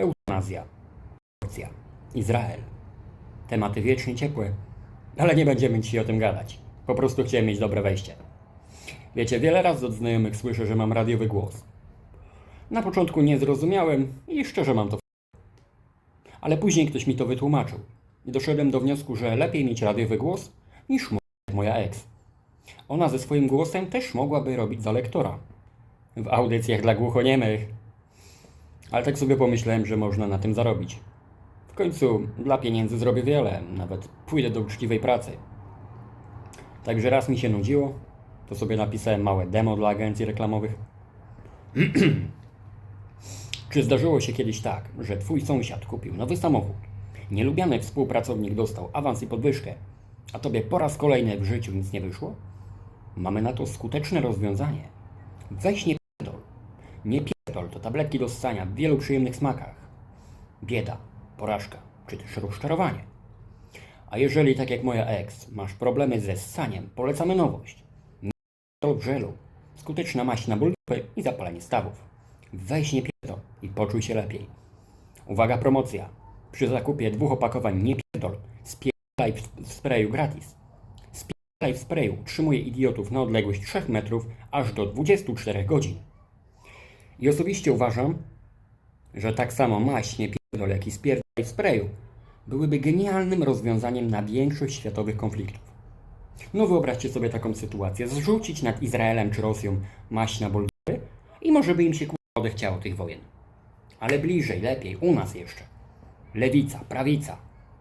Eutanazja. Aborcja. Izrael. Tematy wiecznie ciepłe. Ale nie będziemy dzisiaj o tym gadać. Po prostu chciałem mieć dobre wejście. Wiecie, wiele razy od znajomych słyszę, że mam radiowy głos. Na początku nie zrozumiałem i szczerze mam to w ale później ktoś mi to wytłumaczył. I doszedłem do wniosku, że lepiej mieć radiowy głos niż moja ex. Ona ze swoim głosem też mogłaby robić za lektora. W audycjach dla głuchoniemych. Ale tak sobie pomyślałem, że można na tym zarobić. W końcu dla pieniędzy zrobię wiele, nawet pójdę do uczciwej pracy. Także raz mi się nudziło, to sobie napisałem małe demo dla agencji reklamowych. Czy zdarzyło się kiedyś tak, że twój sąsiad kupił nowy samochód, nielubiany współpracownik dostał awans i podwyżkę, a tobie po raz kolejny w życiu nic nie wyszło? Mamy na to skuteczne rozwiązanie. Weź nie pierdol. Nie pierdol to tabletki do ssania w wielu przyjemnych smakach. Bieda, porażka, czy też rozczarowanie. A jeżeli, tak jak moja ex, masz problemy ze ssaniem, polecamy nowość. To w żelu. Skuteczna maść na ból i zapalenie stawów. Weź nie pierdol i poczuj się lepiej. Uwaga, promocja. Przy zakupie dwóch opakowań nie pierdol. Spierdalaj w, sprayu gratis. Spierdalaj w sprayu utrzymuje idiotów na odległość 3 metrów aż do 24 godzin. I osobiście uważam, że tak samo maść nie pierdol, jak i spierdalaj w sprayu byłyby genialnym rozwiązaniem na większość światowych konfliktów. No wyobraźcie sobie taką sytuację, zrzucić nad Izraelem czy Rosją maść na Bułgary i może by im się kurwa odechciało tych wojen. Ale bliżej, lepiej, u nas jeszcze. Lewica, prawica,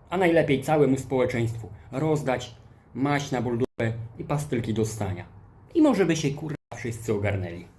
a najlepiej całemu społeczeństwu rozdać maść na buldupę i pastylki do stania. I może by się kurwa wszyscy ogarnęli.